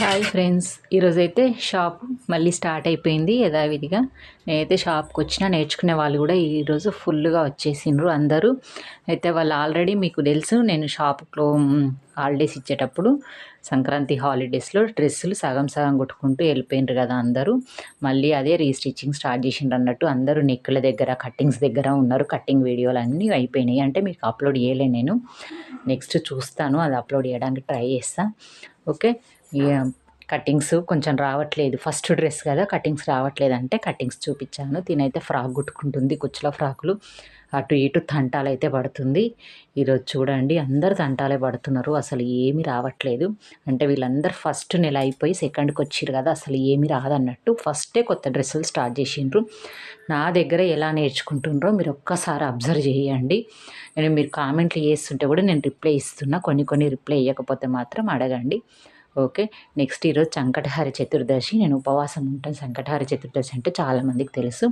Hi friends ఈరోజైతే shop మళ్ళీ start అయిపోయింది యథావిధిగా. నేనైతే షాప్కి వచ్చిన నేర్చుకునే వాళ్ళు కూడా ఈరోజు ఫుల్గా వచ్చేసిండ్రు అందరూ. అయితే వాళ్ళు ఆల్రెడీ మీకు తెలుసు నేను షాప్లో హాలిడేస్ ఇచ్చేటప్పుడు సంక్రాంతి హాలిడేస్లో డ్రెస్సులు సగం సగం కొట్టుకుంటూ వెళ్ళిపోయినారు కదా అందరూ. మళ్ళీ అదే రీస్టిచ్చింగ్ స్టార్ట్ చేసిండ్రు అన్నట్టు అందరూ నెక్కుల దగ్గర కట్టింగ్స్ దగ్గర ఉన్నారు. కట్టింగ్ వీడియోలు అన్నీ అయిపోయినాయి. అంటే మీకు అప్లోడ్ చేయలే నేను. నెక్స్ట్ చూస్తాను అది అప్లోడ్ చేయడానికి ట్రై చేస్తాను ఓకే కటింగ్స్ కొంచెం రావట్లేదు. ఫస్ట్ డ్రెస్ కదా కటింగ్స్ రావట్లేదు అంటే కటింగ్స్ చూపించాను. తినైతే ఫ్రాక్ కుట్టుకుంటుంది కుచ్చుల ఫ్రాకులు. అటు ఇటు తంటాలు అయితే పడుతుంది. ఈరోజు చూడండి అందరు తంటాలే పడుతున్నారు. అసలు ఏమీ రావట్లేదు. అంటే వీళ్ళందరూ ఫస్ట్ నెల అయిపోయి సెకండ్కి వచ్చిర్రు కదా అసలు ఏమీ రాదన్నట్టు ఫస్టే కొత్త డ్రెస్సులు స్టార్ట్ చేసిండ్రు. నా దగ్గర ఎలా నేర్చుకుంటుండ్రో మీరు ఒక్కసారి అబ్జర్వ్ చేయండి. నేను మీరు కామెంట్లు చేస్తుంటే కూడా నేను రిప్లై ఇస్తున్నా. కొన్ని కొన్ని రిప్లై ఇవ్వకపోతే మాత్రం అడగండి. ఓకే. నెక్స్ట్ ఈరోజు సంకటహారి చతుర్దశి. నేను ఉపవాసం ఉంటాను. సంకటహారి చతుర్దశి అంటే చాలామందికి తెలుసు.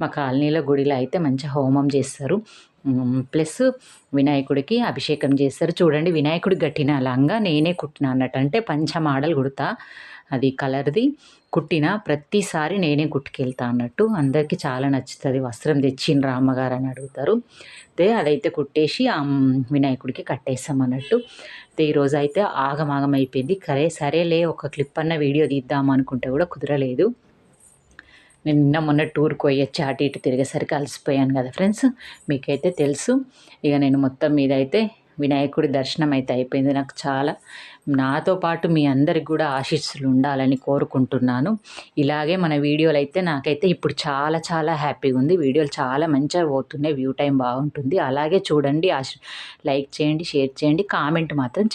మా కాలనీలో గుడిలో అయితే మంచి హోమం చేస్తారు. ప్లస్ వినాయకుడికి అభిషేకం చేస్తారు. చూడండి వినాయకుడికి కట్టిన లంగా నేనే కుట్టిన అన్నట్టు. అంటే పంచమాడలు కుడతా. అది కలర్ది. కుట్టిన ప్రతిసారి నేనే కుట్టుకెళ్తా అన్నట్టు అందరికీ చాలా నచ్చుతుంది. వస్త్రం తెచ్చిండ్రా అమ్మగారు అని అడుగుతారు. అయితే అదైతే కుట్టేసి ఆ వినాయకుడికి కట్టేస్తాం అన్నట్టు. ఈరోజు అయితే ఆగమాగం అయిపోయింది. సరే సరేలే ఒక క్లిప్ అన్న వీడియో తీద్దాం అనుకుంటే కూడా కుదరలేదు. నేను నిన్న మొన్న టూర్కి పోయొచ్చి అటు ఇటు తిరిగేసరికి అలసిపోయాను కదా ఫ్రెండ్స్. మీకైతే తెలుసు. ఇక నేను మొత్తం మీద అయితే వినాయకుడి దర్శనం అయితే అయిపోయింది. నాకు చాలా నాతో పాటు మీ అందరికి కూడా ఆశీస్సులు ఉండాలని కోరుకుంటున్నాను. ఇలాగే మన వీడియోలు అయితే నాకైతే ఇప్పుడు చాలా చాలా హ్యాపీగా ఉంది. వీడియోలు చాలా మంచిగా పోతున్నాయి. వ్యూ టైం బాగుంటుంది. అలాగే చూడండి లైక్ చేయండి షేర్ చేయండి కామెంట్ మాత్రం